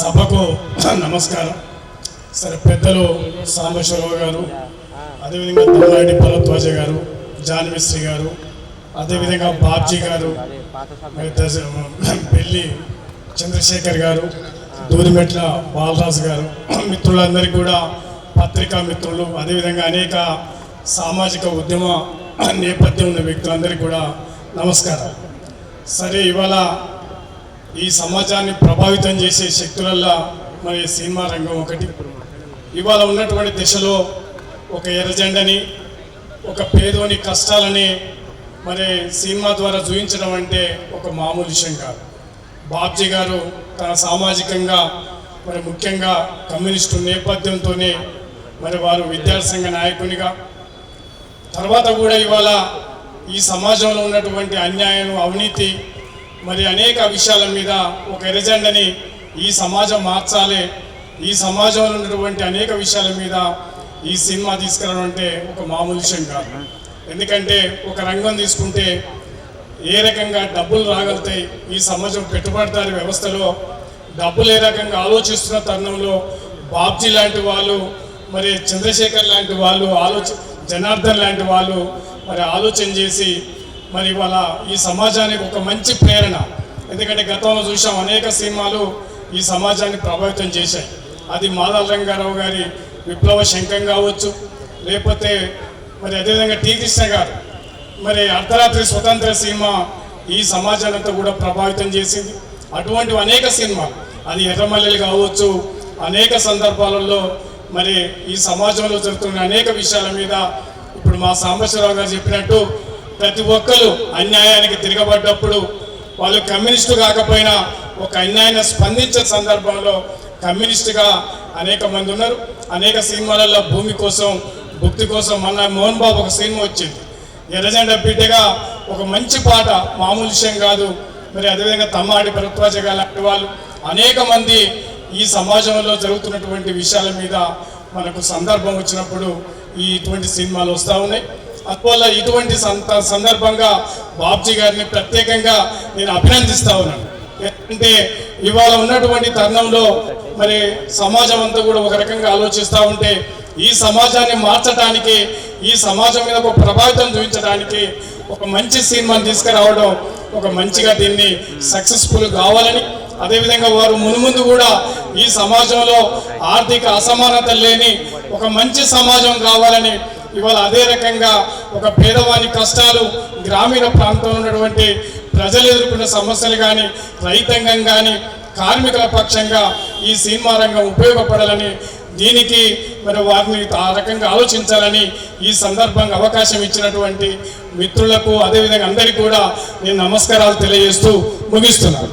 సభకు నమస్కారం. సరే పెద్దలు సాంబశ్వరరావు గారు అదేవిధంగా తమ్మారెడ్డి పల్లత్వాజ గారు జాన్మిశ్రీ గారు అదేవిధంగా బాబ్జీ గారు పెళ్ళి చంద్రశేఖర్ గారు దూదిమెట్ల బాలరాజు గారు మిత్రులందరికీ కూడా పత్రికా మిత్రులు అదేవిధంగా అనేక సామాజిక ఉద్యమ నేపథ్యం ఉన్న వ్యక్తులందరికీ కూడా నమస్కారం. సరే ఇవాళ ఈ సమాజాన్ని ప్రభావితం చేసే శక్తులల్లా మరి సినిమా రంగం ఒకటి. ఇవాళ ఉన్నటువంటి దిశలో ఒక ఎర్రజెండని ఒక పేదోని కష్టాలని మరి సినిమా ద్వారా చూపించడం అంటే ఒక మామూలు విషయం కాదు. బాబ్జీ గారు తన సామాజికంగా మరి ముఖ్యంగా కమ్యూనిస్టు నేపథ్యంతోనే మరి వారు విద్యార్థి సంఘ నాయకునిగా. తర్వాత కూడా ఇవాళ ఈ సమాజంలో ఉన్నటువంటి అన్యాయం అవినీతి మరి అనేక విషయాల మీద ఒక ఎరజెండని ఈ సమాజం మార్చాలి. ఈ సమాజంలో ఉన్నటువంటి అనేక విషయాల మీద ఈ సినిమా తీసుకురావడం అంటే ఒక మామూలు విషయం కాదు. ఎందుకంటే ఒక రంగం తీసుకుంటే ఏ రకంగా డబ్బులు రాగలుగుతాయి ఈ సమాజం పెట్టుబడిదారి వ్యవస్థలో డబ్బులు ఏ రకంగా ఆలోచిస్తున్న తరుణంలో బాబ్జీ లాంటి వాళ్ళు మరి చంద్రశేఖర్ లాంటి వాళ్ళు ఆలోచన జనార్దన్ లాంటి వాళ్ళు మరి ఆలోచన చేసి మరి ఇవాళ ఈ సమాజానికి ఒక మంచి ప్రేరణ. ఎందుకంటే గతంలో చూసాం అనేక సినిమాలు ఈ సమాజాన్ని ప్రభావితం చేశాయి. అది మాదాల రంగారావు గారి విప్లవ శంఖం కావచ్చు లేకపోతే మరి అదేవిధంగా టీ కృష్ణ గారు. మరి అర్ధరాత్రి స్వతంత్ర సినిమా ఈ సమాజానంతా కూడా ప్రభావితం చేసింది. అటువంటి అనేక సినిమాలు అది ఎర్రమల్లెలు కావచ్చు అనేక సందర్భాలలో మరి ఈ సమాజంలో జరుగుతున్న అనేక విషయాల మీద ఇప్పుడు మా సాంబశ్వరరావు గారు చెప్పినట్టు ప్రతి ఒక్కరు అన్యాయానికి తిరగబడ్డప్పుడు వాళ్ళు కమ్యూనిస్టు కాకపోయినా ఒక అన్యాయాన్ని స్పందించే సందర్భంలో కమ్యూనిస్టుగా అనేక మంది ఉన్నారు. అనేక సినిమాలలో భూమి కోసం భక్తి కోసం మన మోహన్ బాబు ఒక సినిమా వచ్చింది. ఎర్రజెండ బిడ్డగా ఒక మంచి పాట మామూలు విషయం కాదు. మరి అదేవిధంగా తమ్మాడి భరద్వాజ లాంటి వాళ్ళు అనేక మంది ఈ సమాజంలో జరుగుతున్నటువంటి విషయాల మీద మనకు సందర్భం వచ్చినప్పుడు ఈ ఇటువంటి సినిమాలు వస్తూ ఉన్నాయి. అందువల్ల ఇటువంటి సంత సందర్భంగా బాబ్జీ గారిని ప్రత్యేకంగా నేను అభినందిస్తా ఉన్నాను. ఎందుకంటే ఇవాళ ఉన్నటువంటి తరుణంలో మరి సమాజం అంతా కూడా ఒక రకంగా ఆలోచిస్తూ ఉంటే ఈ సమాజాన్ని మార్చడానికి ఈ సమాజం మీద ఒక ప్రభావితం చూపించడానికి ఒక మంచి సినిమాని తీసుకురావడం ఒక మంచిగా దీన్ని సక్సెస్ఫుల్ కావాలని అదేవిధంగా వారు మునుముందు కూడా ఈ సమాజంలో ఆర్థిక అసమానత లేని ఒక మంచి సమాజం కావాలని ఇవాళ అదే రకంగా ఒక పేదవాని కష్టాలు గ్రామీణ ప్రాంతంలో ఉన్నటువంటి ప్రజలు ఎదుర్కొన్న సమస్యలు కానీ రైతాంగం కానీ కార్మికుల పక్షంగా ఈ సినిమా రంగం ఉపయోగపడాలని దీనికి మరి వారిని ఆ రకంగా ఆలోచించాలని ఈ సందర్భంగా అవకాశం ఇచ్చినటువంటి మిత్రులకు అదేవిధంగా అందరికీ కూడా నేను నమస్కారాలు తెలియజేస్తూ ముగిస్తున్నాను.